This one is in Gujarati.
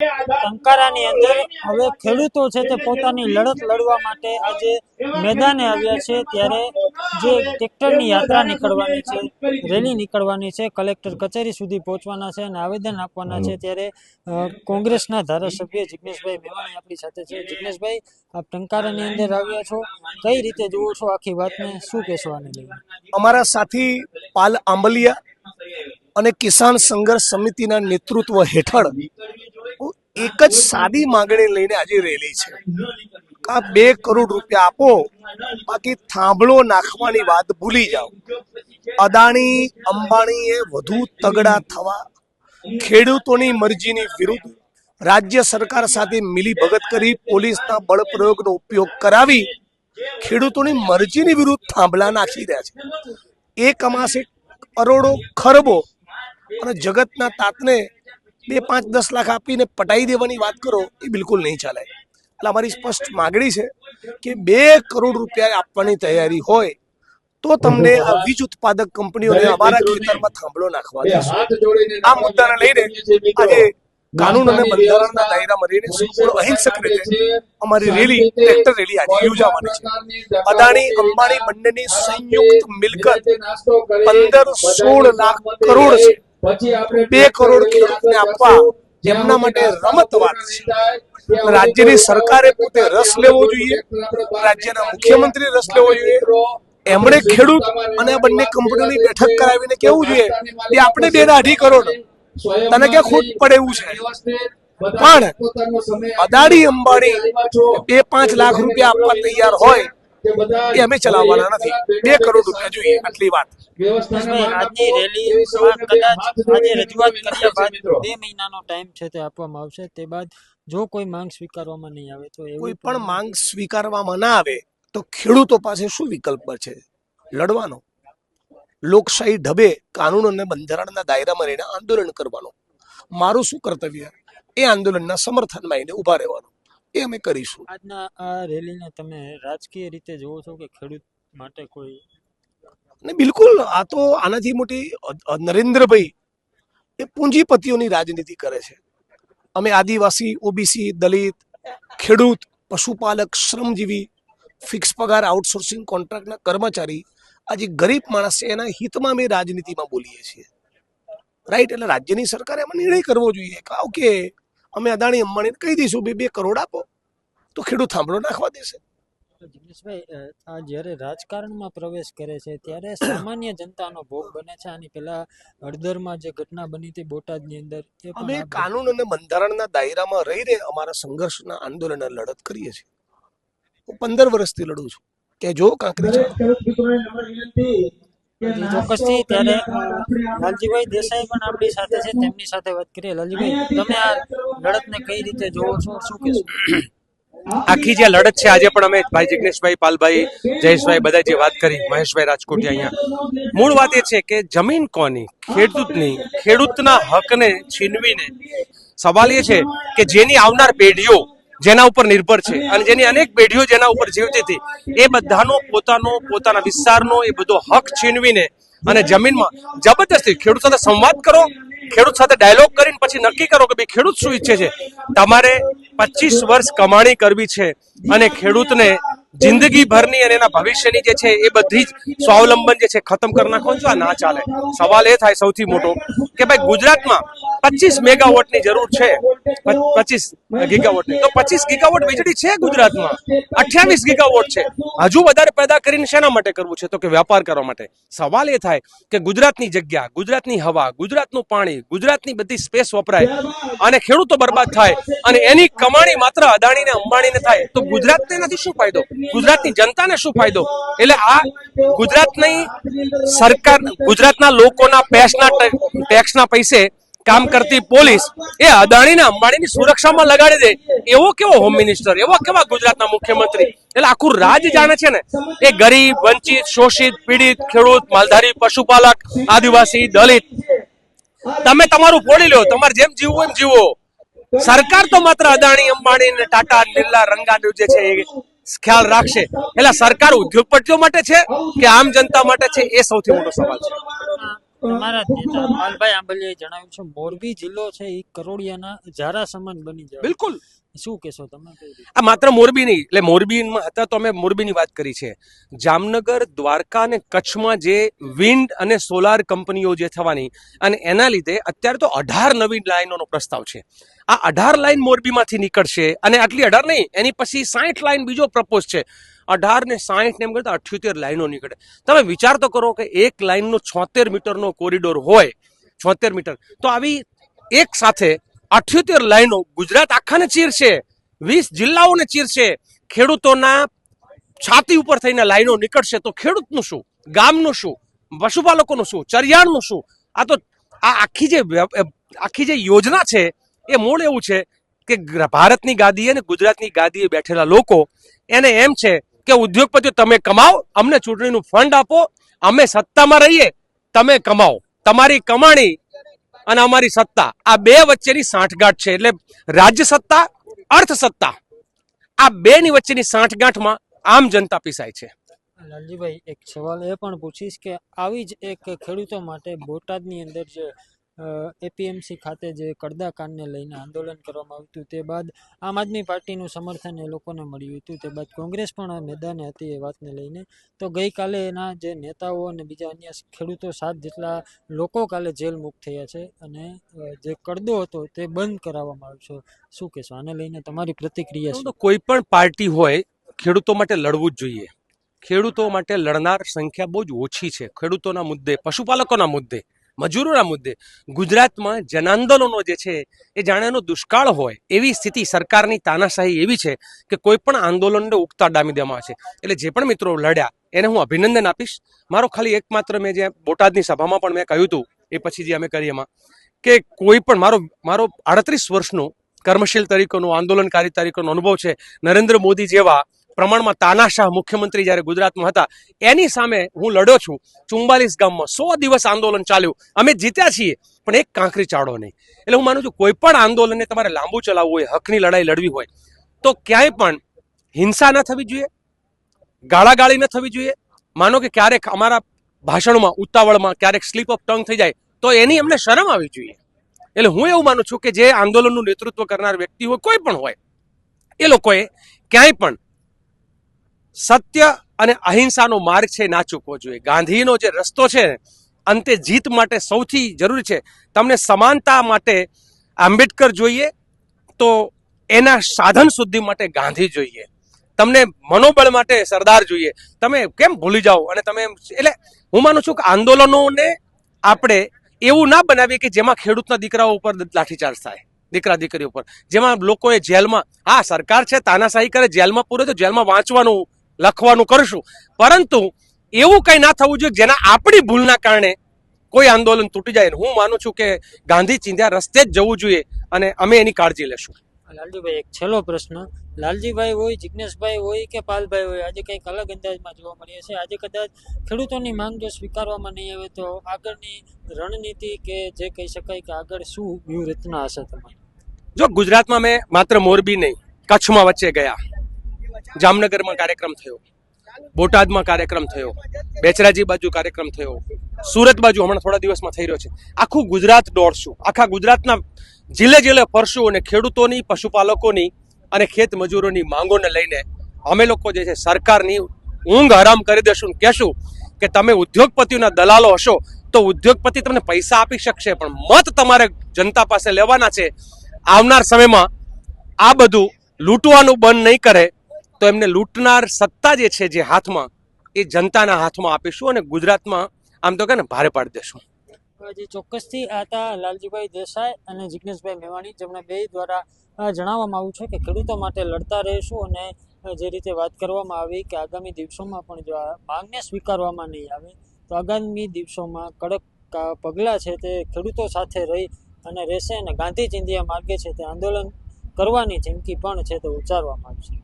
ટંકારાની અંદર હવે ખેડૂતો છે તે પોતાની લડત લડવા માટે આજે મેદાને આવ્યા છે, ત્યારે જે ટ્રેક્ટરની યાત્રા નીકળવાની છે, રેલી નીકળવાની છે, કલેક્ટર કચેરી સુધી પહોંચવાના છે અને આવેદન આપવાના છે, ત્યારે કોંગ્રેસના ધારાસભ્ય જિગ્નેશભાઈ મેવાણી આપણી સાથે છે. જિગ્નેશભાઈ, આપ ટંકારાની અંદર આવ્યા છો. કઈ રીતે જુઓ છો આખી વાતને? શું કહેશો લઈને? અમારા સાથી પાલ આંબલિયા અને કિસાન સંઘર્ષ સમિતિના નેતૃત્વ હેઠળ એક જ સાદી માંગણી લઈને આજે રેલી છે. આ બે કરોડ રૂપિયા આપો, બાકી થાંભલો નાખવાની વાત ભૂલી જાઓ. અદાણી, અંબાણીએ વધુ તગડા થવા, ખેડૂતોની મરજીની વિરુદ્ધ રાજ્ય સરકાર સાથે મિલી ભગત કરી પોલીસના બળપ્રયોગનો ઉપયોગ કરાવી ખેડૂતોની મરજીની વિરુદ્ધ થાંભલા નાખી રહ્યા છે. એ કમાશે કરોડો ખરબો અને જગતના તાતને બે પાંચ દસ લાખ આપીને પટાઈ દેવાની વાત કરો એ બિલકુલ નહીં ચાલે એટલે અમારી સ્પષ્ટ માગણી છે કે બે કરોડ રૂપિયા આપવાની તૈયારી હોય તો તમને આ વીજ ઉત્પાદક કંપનીઓને અમારા ખેતરમાં થાંભલો નાખવા દેશું. આ મુદ્દાને લઈને આજે કાનૂન અને બંધારણના દાયરામાં રહીને સંપૂર્ણ અહિંસક રીતે અમારી રેલી ટ્રેક્ટર રેલી આજે યોજાવાની છે. અદાણી અંબાણી બંનેની સંયુક્ત મિલકત પંદર સોળ લાખ કરોડ છે બે કરોડ ખેડૂતને આપવા એમના માટે રમત વાત છે. રાજ્યની સરકારે પોતે રસ લેવો જોઈએ. રાજ્યના મુખ્યમંત્રી રસ લેવો જોઈએ. એમણે ખેડૂત અને આ બંને કંપનીઓની બેઠક કરાવીને કેવું જોઈએ? કે આપણે બે ના અઢી કરોડ તને ક્યાં ખોટ પડે એવું છે? પણ અદાણી અંબાણી બે પાંચ લાખ રૂપિયા આપવા તૈયાર હોય એ અમે ચલાવવાના નથી. બે કરોડ રૂપિયા જોઈએ આટલી વાત. આજની રેલી કદાચ આજે રજૂઆત કર્યા બાદ બે મહિનાનો ટાઈમ છે તે આપવામાં આવશે. તે બાદ જો કોઈ માંગ સ્વીકારવામાં નહીં આવે તો કોઈ પણ માંગ સ્વીકારવામાં ના આવે તો ખેડૂતો પાસે શું વિકલ્પ છે? લડવાનો. લોકશાહી ઢબે કાનૂન અને બંધારણના દાયરામાં રહીને આંદોલન કરવાનું. મારું શું કર્તવ્ય? એ આંદોલનના સમર્થનમાં એને ઊભા રહેવાનું. એ અમે કરીશું. આજના આ રેલીને તમે રાજકીય રીતે જોવો છો કે ખેડૂત માટે કોઈ? ને બિલકુલ આ તો આનાથી મોટી નરેન્દ્રભાઈ એ પૂંજીપતિઓની રાજનીતિ કરે છે. અમે આદિવાસી ઓબીસી દલિત ખેડૂત પશુપાલક શ્રમજીવી ફિક્સ પગાર આઉટસોર્સિંગ કોન્ટ્રાક્ટના કર્મચારી આજે ગરીબ માણસ છે એના હિતમાં અમે રાજનીતિમાં બોલીએ છીએ. રાઈટ એટલે રાજ્યની સરકારે એમાં નિર્ણય કરવો જોઈએ. કે ઓકે અમે અદાણી અંબાણીને કહી દઈશું બે બે કરોડ આપો. તો ખેડૂત થાંભલો નાખવા દેશે. તો જિગ્નેશભાઈ આ જ્યારે રાજકારણમાં પ્રવેશ કરે છે ત્યારે સામાન્ય જનતાનો ભોગ બને છે આની પહેલા હળદરમાં જે ઘટના બની હતી બોટાદની અંદર અમે કાનૂન અને બંધારણના દાયરામાં રહીને અમારા સંઘર્ષના આંદોલન લડત કરીએ છીએ. હું પંદર વર્ષથી લડું છું. કે જો કાંકરી છે. ચોક્કસથી ત્યારે લાલજીભાઈ દેસાઈ પણ આપણી સાથે છે તેમની સાથે વાત કરીએ. લાલજીભાઈ તમે આ લડતને કઈ રીતે જોવો છો? શું કહેશો? આખી જે લડત છે, આજે પણ અમે ભાઈ જિગ્નેશભાઈ, પાલભાઈ, જયેશભાઈ બધા જે વાત કરી, મહેશભાઈ રાજકોટ અહીંયા. મૂળ વાત એ છે કે જમીન કોની? ખેડૂતની, ખેડૂતના હકને છીનવીને. સવાલ એ છે કે જેની આવનાર પેઢીઓ જેના ઉપર નિર્ભર છે અને જેની અનેક પેઢીઓ જેના ઉપર જીવતી હતી એ બધાનો પોતાનો, પોતાના વિસ્તારનો એ બધો હક છીનવીને અને જમીનમાં જબરદસ્તી ખેડૂત સાથે સંવાદ કરો ખેડૂત સાથે ડાયલોગ કરીને પછી નક્કી કરો કે ભાઈ ખેડૂત શું ઈચ્છે છે? તમારે પચીસ વર્ષ કમાણી કરવી છે અને ખેડૂતને જિંદગી ભરની અને એના ભવિષ્યની જે છે એ બધી જ સ્વાવલંબન જે છે ખતમ કરી નાખો છે. આ ના ચાલે. સવાલ એ થાય સૌથી મોટો કે ભાઈ ગુજરાતમાં પચીસ મેગાવોટની જરૂર છે. પચીસ ગીગાવોટની. તો પચીસ ગીગાવોટ વીજળી છે ગુજરાતમાં? અઠ્યાવીસ ગીગાવોટ છે. હજુ વધારે પેદા કરીને શેના માટે કરવું છે? તો કે વ્યાપાર કરવા માટે. સવાલ એ થાય કે ગુજરાતની જગ્યા, ગુજરાતની હવા, ગુજરાતનું પાણી, ગુજરાતની બધી સ્પેસ વપરાય અને ખેડૂતો બરબાદ થાય અને એની કમાણી માત્ર અદાણીને, અંબાણીને થાય, તો ગુજરાતને એનાથી શું ફાયદો? ગુજરાતની જનતાને શું ફાયદો? એટલે આ ગુજરાતની સરકાર, ગુજરાતના લોકોના પેસના ટેક્સના પૈસે કામ કરતી પોલીસ એ અદાણીના અંબાણીની સુરક્ષામાં લગાડી દે. એવો કેવો હોમ મિનિસ્ટર એવો કેવા ગુજરાતના મુખ્યમંત્રી? એટલે આખું રાજ જાણે છે ને, એ ગરીબ, વંચિત, શોષિત, પીડિત, ખેડૂત, માલધારી, પશુપાલક, આદિવાસી, દલિત. તમે તમારું ફોડી લો, તમારે જેમ જીવવું એમ જીવો. સરકાર તો માત્ર અદાણી, અંબાણી ને ટાટા બિરલા રંગાનું જે છે એ ખ્યાલ રાખશે. એટલે સરકાર ઉદ્યોગપતિઓ માટે છે કે આમ જનતા માટે છે એ સૌથી મોટો સવાલ છે. તમારા નેતા પાલભાઈ આંબલિયાએ જણાવ્યું છે મોરબી જિલ્લો છે એ કરોડિયાના જારા સમાન બની જાય બિલકુલ. શું કહેશો તમે આ માત્ર મોરબી નહીં, એટલે મોરબીમાં હતા તો અમે મોરબીની વાત કરી છે. જામનગર, દ્વારકા અને કચ્છમાં જે વિન્ડ અને સોલાર કંપનીઓ જે થવાની, અને એના લીધે અત્યારે તો અઢાર નવી લાઈનોનો પ્રસ્તાવ છે. આ અઢાર લાઈન મોરબીમાંથી નીકળશે, અને આટલી અઢાર નહીં, એની પછી સાઠ લાઇન બીજો પ્રપોઝ છે. અઢાર ને સાઠ ને એમ કરતા અઠ્યોતેર લાઈનો નીકળે. તમે વિચાર તો કરો કે એક લાઈનનો છોતેર મીટરનો કોરિડોર હોય, છોતેર મીટર, તો આવી એક સાથે અઠ્યોતેર લાઈનો. ગુજરાત આખાને ચીરશે વીસ જિલ્લાઓને ચીરશે ખેડૂતોના છાતી ઉપર થઈને લાઈનો નીકળશે તો ખેડૂતનું શું? ગામનું શું? પશુપાલકોનું શું? ચરિયાણનું શું? આ તો આ આખી જે આખી જે યોજના છે એ મૂળ એવું છે કે ભારતની ગાદીએ અને ગુજરાતની ગાદીએ બેઠેલા લોકો એને એમ છે કે ઉદ્યોગપતિઓ, તમે કમાઓ, અમને ચૂંટણીનું ફંડ આપો, અમે સત્તામાં રહીએ, તમે કમાઓ. તમારી કમાણી અને અમારી સત્તા. આ બે વચ્ચેની સાંઠગાંઠ છે એટલે રાજ્ય સત્તા અર્થ સત્તા આ બેની વચ્ચેની સાંઠગાંઠમાં આમ જનતા પીસાય છે. લાલજીભાઈ, એક સવાલ એ પણ પૂછીશ કે આવી જ એક ખેડૂતો માટે બોટાદની અંદર જે એપીએમસી ખાતે જે કડદા કાંડને લઈને આંદોલન કરવામાં આવ્યું હતું તે બાદ આમ આદમી પાર્ટીનું સમર્થન એ લોકોને મળ્યું હતું. તે બાદ કોંગ્રેસ પણ આ મેદાને હતી એ વાતને લઈને. તો ગઈકાલે એના જે નેતાઓ અને બીજા અન્ય ખેડૂતો સાત જેટલા લોકો કાલે જેલ મુક્ત થયા છે અને જે કડદો હતો તે બંધ કરાવવામાં આવ્યો છે. શું કહેશો? આને લઈને તમારી પ્રતિક્રિયા શું? તો કોઈ પણ પાર્ટી હોય ખેડૂતો માટે લડવું જ જોઈએ. ખેડૂતો માટે લડનાર સંખ્યા બહુ જ ઓછી છે. ખેડૂતોના મુદ્દે પશુપાલકોના મુદ્દે. મજૂરોના મુદ્દે ગુજરાતમાં જનાંદોલનો જે છે એ જાણેનો દુષ્કાળ હોય એવી સ્થિતિ સરકારની તાનાશાહી એવી છે કે કોઈ પણ આંદોલનને ઉગતા ડામી દેવામાં છે. એટલે જે પણ મિત્રો લડ્યા, એને હું અભિનંદન આપીશ. મારો ખાલી એકમાત્ર મેં જે બોટાદની સભામાં પણ મેં કહ્યું હતું, એ પછી જે અમે કરી એમાં, કે કોઈ પણ મારો મારો આડત્રીસ વર્ષનો કર્મશીલ તરીકેનો, આંદોલનકારી તરીકેનો અનુભવ છે નરેન્દ્ર મોદી જેવા પ્રમાણમાં તાનાશાહ મુખ્યમંત્રી જ્યારે ગુજરાતમાં હતા, એની સામે હું લડ્યો છું. ચુમ્બાલીસ ગામમાં સો દિવસ આંદોલન ચાલ્યું. અમે જીત્યા છીએ, પણ એક કાંકરી ચાળો નહીં. એટલે હું માનું છું, કોઈ પણ આંદોલનને તમારે લાંબુ ચલાવવું હોય, હકની લડાઈ લડવી હોય, તો ક્યાંય પણ હિંસા ન થવી જોઈએ, ગાળાગાળી ન થવી જોઈએ. માનો કે ક્યારેક અમારા ભાષણમાં, ઉતાવળમાં ક્યારેક સ્લીપ ઓફ ટંગ થઈ જાય, તો એની અમને શરમ આવી જોઈએ. એટલે હું એવું માનું છું કે જે આંદોલનનું નેતૃત્વ કરનાર વ્યક્તિ હોય, કોઈ પણ હોય, એ લોકોએ ક્યાંય પણ સત્ય અને અહિંસાનો માર્ગ છે ના ચૂકવો જોઈએ. ગાંધીનો જે રસ્તો છે અંતે જીત માટે સૌથી જરૂરી છે. તમને સમાનતા માટે આંબેડકર જોઈએ, તો એના સાધન શુદ્ધિ માટે ગાંધી જોઈએ. તમને મનોબળ માટે સરદાર જોઈએ. તમે કેમ ભૂલી જાઓ? અને તમે એટલે હું માનું છું કે આંદોલનોને આપણે એવું ના બનાવીએ કે જેમાં ખેડૂતના દીકરાઓ ઉપર લાઠીચાર્જ થાય, દીકરા દીકરી ઉપર. જેમાં લોકોએ જેલમાં, હા, સરકાર છે, તાનાશાહી કરે, જેલમાં પૂરે તો જેલમાં વાંચવાનું લખવાનું કરશું. પરંતુ એવું કંઈ ના થવું જોઈએ જેના આપણી ભૂલના કારણે કોઈ આંદોલન તૂટી જાય. હું માનું છું કે ગાંધી ચિંધ્યા રસ્તે જ જવું જોઈએ અને અમે એની કાળજી લેશું. લાલજીભાઈ એક છેલ્લો પ્રશ્ન. લાલજીભાઈ હોય જિજ્ઞેશભાઈ હોય કે પાલભાઈ હોય આજે કંઈક અલગ અંદાજમાં જોવા મળીએ છે આજે કદાચ ખેડૂતોની માંગ જો સ્વીકારવામાં નહીં આવે તો આગળની રણનીતિ કે જે કહી શકાય કે આગળ શું વ્યૂહરચના હશે તમારી? જો ગુજરાતમાં મેં માત્ર મોરબી નહીં કચ્છમાં વચ્ચે ગયા. જામનગરમાં કાર્યક્રમ થયો. બોટાદમાં કાર્યક્રમ થયો. બેચરાજી બાજુ કાર્યક્રમ થયો. સુરત બાજુ હમણાં થોડા દિવસમાં થઈ રહ્યો છે. આખું ગુજરાત દોડશું. આખા ગુજરાતના જિલ્લે જિલ્લે ફરશું અને ખેડૂતોની, પશુપાલકોની અને ખેત મજૂરોની માંગોને લઈને અમે લોકો જે છે સરકારની ઊંઘ હરામ કરી દેશું કહેશું કે તમે ઉદ્યોગપતિઓના દલાલો હશો તો ઉદ્યોગપતિ તમને પૈસા આપી શકશે, પણ મત તમારે જનતા પાસે લેવાના છે. આવનાર સમયમાં આ બધું લૂંટવાનું બંધ નહીં કરે. તો એમને લૂંટનાર સત્તા જે છે, જે હાથમાં, એ જનતાના હાથમાં આપીશું અને ગુજરાતમાં આમ તો કે ને, ભારે પાડી દેશું. જે ચોક્કસથી હતા લાલજીભાઈ દેસાઈ અને જિજ્ઞેશભાઈ મેવાણી, જેમણે બે દ્વારા જણાવવામાં આવ્યું છે કે ખેડૂતો માટે લડતા રહીશું અને જે રીતે વાત કરવામાં આવી કે આગામી દિવસોમાં પણ જો આ માંગને સ્વીકારવામાં નહીં આવે, તો આગામી દિવસોમાં કડક પગલાં છે તે ખેડૂતો સાથે રહી અને રહેશે અને ગાંધી ચિંધિયા માર્ગે છે તે આંદોલન કરવાની ચીમકી પણ છે તે ઉચ્ચારવામાં આવશે